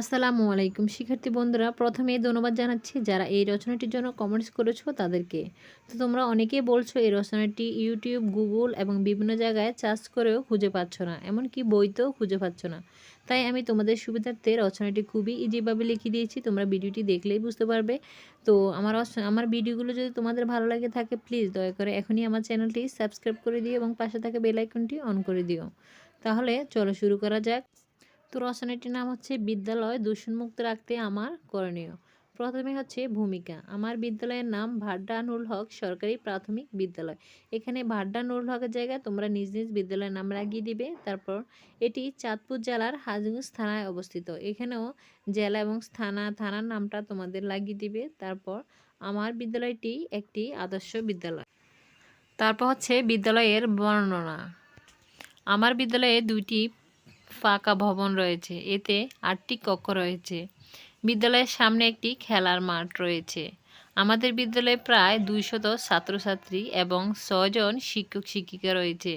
আসসালামু আলাইকুম। শিক্ষার্থী বন্ধুরা প্রথমেই ধন্যবাদ জানাচ্ছি যারা এই রচনাটির জন্য কমেন্টস করেছ তাদেরকে। তো তোমরা অনেকেই বলছো এই রচনাটি ইউটিউব গুগল এবং বিভিন্ন জায়গায় চার্জ করেও খুঁজে পাচ্ছ না, এমনকি বইতেও খুঁজে পাচ্ছ না। তাই আমি তোমাদের সুবিধার্থে রচনাটি খুবই ইজিভাবে লিখে দিয়েছি, তোমরা ভিডিওটি দেখলেই বুঝতে পারবে। তো আমার আমার ভিডিওগুলো যদি তোমাদের ভালো লাগে থাকে প্লিজ দয়া করে এখনই আমার চ্যানেলটি সাবস্ক্রাইব করে দিও এবং পাশে থাকা বেল আইকনটি অন করে দিও। তাহলে চলো শুরু করা যাক। তো রচনাটির নাম হচ্ছে বিদ্যালয় দূষণমুক্ত রাখতে আমার করণীয়। প্রথমে হচ্ছে ভূমিকা। আমার বিদ্যালয়ের নাম ভাড্ডা নুরুল হক সরকারি প্রাথমিক বিদ্যালয়। এখানে ভাড্ডা নুরুল হকের জায়গায় তোমরা নিজ নিজ বিদ্যালয়ের নাম লাগিয়ে দিবে। তারপর এটি চাঁদপুর জেলার হাজগঞ্জ থানায় অবস্থিত। এখানেও জেলা এবং থানা, থানার নামটা তোমাদের লাগিয়ে দিবে। তারপর আমার বিদ্যালয়টি একটি আদর্শ বিদ্যালয়। তারপর হচ্ছে বিদ্যালয়ের বর্ণনা। আমার বিদ্যালয়ে দুইটি ফাঁকা ভবন রয়েছে। এতে আটটি কক্ষ রয়েছে। বিদ্যালয়ের সামনে একটি খেলার মাঠ রয়েছে। আমাদের বিদ্যালয়ে প্রায় দুইশত ছাত্রছাত্রী এবং ছজন শিক্ষক শিক্ষিকা রয়েছে।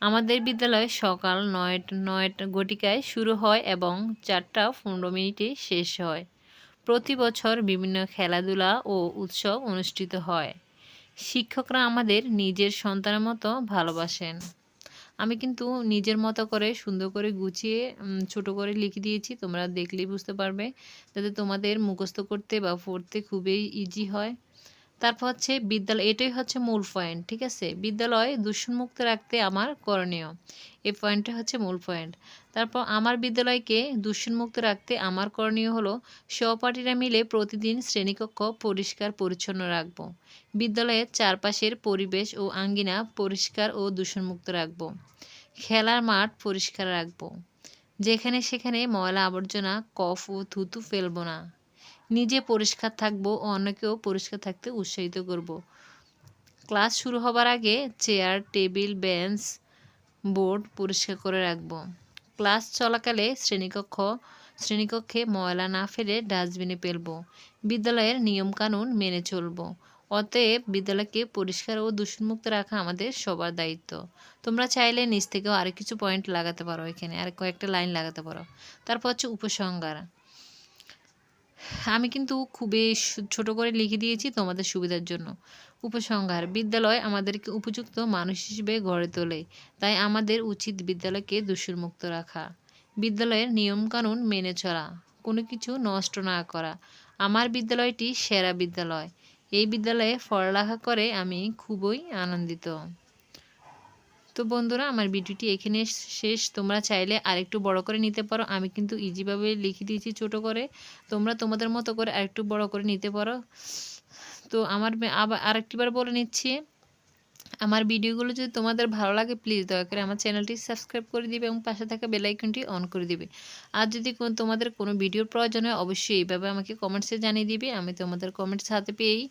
আমাদের বিদ্যালয় সকাল নয় নয় গটিকায় শুরু হয় এবং চারটা পনেরো মিনিটে শেষ হয়। প্রতি বছর বিভিন্ন খেলাধুলা ও উৎসব অনুষ্ঠিত হয়। শিক্ষকরা আমাদের নিজের সন্তানের মতো ভালোবাসেন। আমি কিন্তু নিজের মতো করে সুন্দর করে গুছিয়ে ছোট করে লিখে দিয়েছি। তোমরা দেখলেই বুঝতে পারবে। যাতে তোমাদের মুখস্থ করতে বা পড়তে খুবই ইজি হয়। তারপর হচ্ছে বিদ্যালয়, এটাই হচ্ছে মূল পয়েন্ট ঠিক আছে? বিদ্যালয় দূষণমুক্ত রাখতে আমার করণীয়। এই পয়েন্টটা হচ্ছে মূল পয়েন্ট তারপর আমার বিদ্যালয়কে দূষণমুক্ত রাখতে আমার করণীয় হলো সহপাঠীরা মিলে প্রতিদিন শ্রেণীকক্ষ পরিষ্কার পরিচ্ছন্ন রাখব। বিদ্যালয়ের চারপাশের পরিবেশ ও আঙ্গিনা পরিষ্কার ও দূষণমুক্ত রাখব। খেলার মাঠ পরিষ্কার রাখব। যেখানে সেখানে ময়লা আবর্জনা, কফ ও থুতু ফেলব না। নিজে পরিষ্কার থাকব ও অন্যকেও পরিষ্কার থাকতে উৎসাহিত করব। ক্লাস শুরু হবার আগে চেয়ার, টেবিল, বেঞ্চ, বোর্ড পরিষ্কার করে রাখব। ক্লাস চলাকালে শ্রেণীকক্ষ, শ্রেণীকক্ষে ময়লা না ফেলে ডাস্টবিনে ফেলব। বিদ্যালয়ের নিয়মকানুন মেনে চলব। অতএব বিদ্যালয়কে পরিষ্কার ও দূষণমুক্ত রাখা আমাদের সবার দায়িত্ব। তোমরা চাইলে নিচ থেকেও আরও কিছু পয়েন্ট লাগাতে পারো এখানে আর কয়েকটা লাইন লাগাতে পারো। তারপর হচ্ছে উপসংহার। আমি কিন্তু খুবই ছোট করে লিখে দিয়েছি তোমাদের সুবিধার জন্য। উপসংহার, বিদ্যালয় আমাদেরকে উপযুক্ত মানুষ হিসেবে গড়ে তোলে। তাই আমাদের উচিত বিদ্যালয়কে দূষণমুক্ত রাখা। বিদ্যালয়ের নিয়মকানুন মেনে চলা, কোনো কিছু নষ্ট না করা। আমার বিদ্যালয়টি সেরা বিদ্যালয়। এই বিদ্যালয়ে পড়ালেখা করে আমি খুবই আনন্দিত। তো বন্ধুরা, আমার ভিডিওটি এখানে শেষ। তোমরা চাইলে আরেকটু বড় করে নিতে পারো। আমি কিন্তু ইজিভাবে লিখে দিয়েছি ছোট করে। তোমরা তোমাদের মতো করে আরেকটু বড় করে নিতে পারো। তো আমার আবার আরেকটিবার বলে নিচ্ছি, আমার ভিডিওগুলো যদি তোমাদের ভালো লাগে প্লিজ দয়া করে আমার চ্যানেলটি সাবস্ক্রাইব করে দিবে এবং পাশে থাকা বেল আইকনটি অন করে দিবে। আর যদি তোমাদের কোনো ভিডিওর প্রয়োজন হয়, অবশ্যই এইভাবে আমাকে কমেন্টসে জানিয়ে দিবে। আমি তোমাদের কমেন্টস হাতে পেয়েই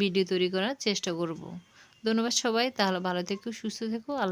ভিডিও তৈরি করার চেষ্টা করব। ধন্যবাদ সবাই। তাহলে ভালো থেকো, সুস্থ থেকো। আল্লাহ